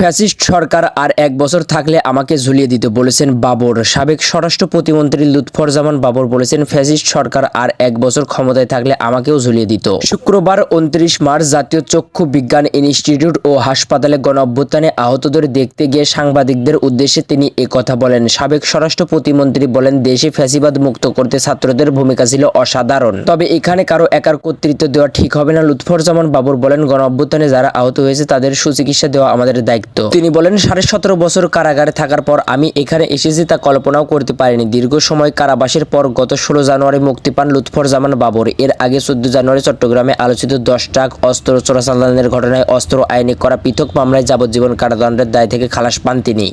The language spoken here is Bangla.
ফ্যাসিস্ট সরকার আর এক বছর থাকলে আমাকে ঝুলিয়ে দিতে বলেছেন বাবর। সাবেক স্বরাষ্ট্র প্রতিমন্ত্রী লুৎফরজামান বাবর বলেছেন, ফ্যাসিস্ট সরকার আর এক বছর ক্ষমতায় থাকলে আমাকেও ঝুলিয়ে দিত। শুক্রবার উনত্রিশ মার্চ জাতীয় চক্ষু বিজ্ঞান ইনস্টিটিউট ও হাসপাতালে গণ অভ্যুত্থানে আহতদের দেখতে গিয়ে সাংবাদিকদের উদ্দেশ্যে তিনি কথা বলেন। সাবেক স্বরাষ্ট্র প্রতিমন্ত্রী বলেন, দেশে ফ্যাসিবাদ মুক্ত করতে ছাত্রদের ভূমিকা ছিল অসাধারণ। তবে এখানে কারও একার কর্তৃত্ব দেওয়া ঠিক হবে না। লুৎফরজামান বাবর বলেন গণ অভ্যুত্থানে যারা আহত হয়েছে তাদের সুচিকিৎসা দেওয়া আমাদের দায়িত্ব। তিনি বলেন, সাড়ে সতেরো বছর কারাগারে থাকার পর আমি এখানে এসেছি তা কল্পনাও করতে পারিনি। দীর্ঘ সময় কারাবাসের পর গত ষোলো জানুয়ারি মুক্তি পান লুৎফর জামান বাবর। এর আগে চোদ্দ জানুয়ারি চট্টগ্রামে আলোচিত দশ ট্রাক অস্ত্র চোরাচালানের ঘটনায় অস্ত্র আইনে করা পৃথক মামলায় যাবজ্জীবন কারাদণ্ডের দায় থেকে খালাস পান তিনি।